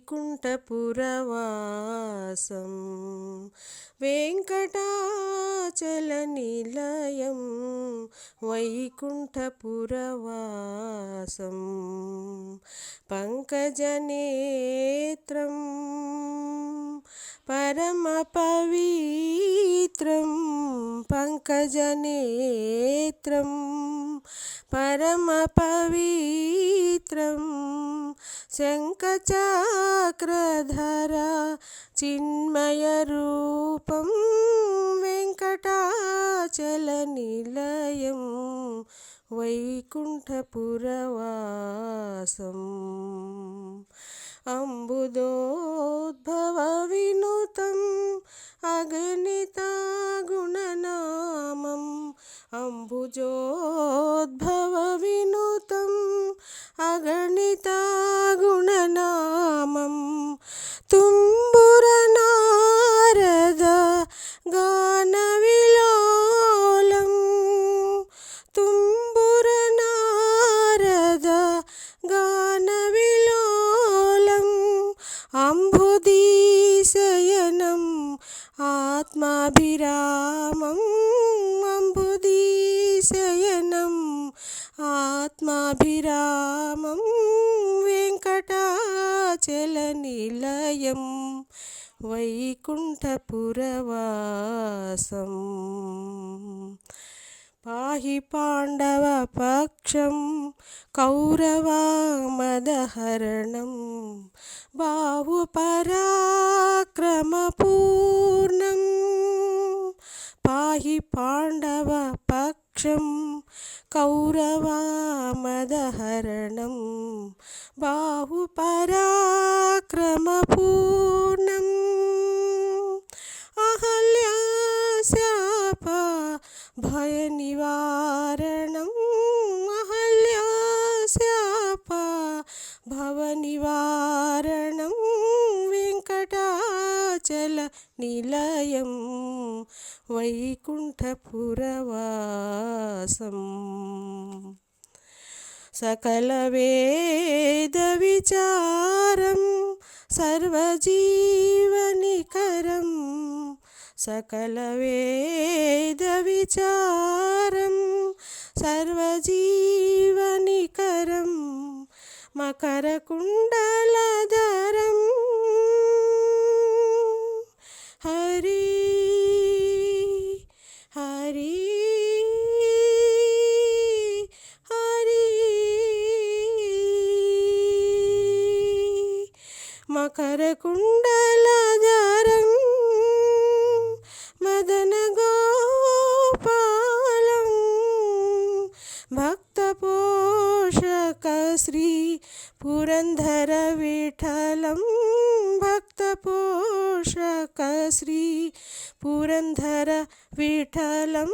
వైకుంఠపురవాసం. వెంకటాచలనిలయం వైకుంఠపురవాసం. పంకజనేత్రం పరమపవిత్రం పంకజనేత్రం పరమపవిత్రం శంఖచక్రధర వెంకటాచల నిలయం వైకుంఠపురవాసం. అంబుదోద్భవ వినుతం అగణితాగుణనామం అంబుజోద్భవ തുമ്പുരനാരദ ഗാനവിലോലം. തുമ്പുരനാരദ ഗാനവിലോലം. അംബുദീശയനം ആത്മാഭിരാമം. അംബുദീശയനം ആത്മാഭിരാമം. వెంకటాచలనిలయం వైకుంఠపురవాసం. పాహి పాండవ పక్షం కౌరవామదహరణం బాహు బాహుపరాక్రమపూర్ణం పాహి పాండవ పక్షం കൗരവാമദഹരണം ബാഹുപരാക്രമപൂർണം. അഹല്യാശാപ ഭയനിവാരണം അഹല്യാശാപ ഭവനിവാരണം വെങ്കടാചല നിലയം వైకుంఠపురవాసం. సకల వేద విచారం సర్వజీవనికరం. సకల వేద విచారం సర్వజీవనికరం. మకరకుండలధరం హరి మకరకుండలధరం మదన గోపాలం భక్తపోషక శ్రీ పురంధర విఠలం భక్తపోషక శ్రీ పురంధర విఠలం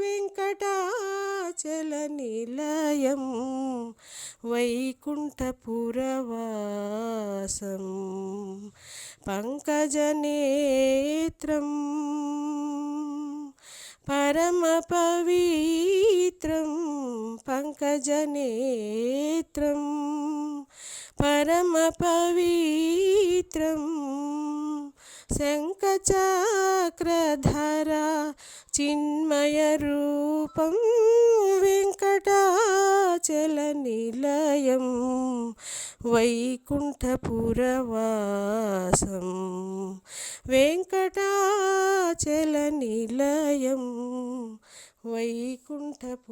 వెంకటాచల నిలయం. వైకుంఠపురవాసం పంకజనేత్రం పరమపవిత్రం పంకజనేత్రం పరమపవిత్రం. శంఖచక్రధర వెంకటాచల నిలయం వైకుంఠపురవాసం వెంకటాచల నిలయం వైకుంఠపురవాసం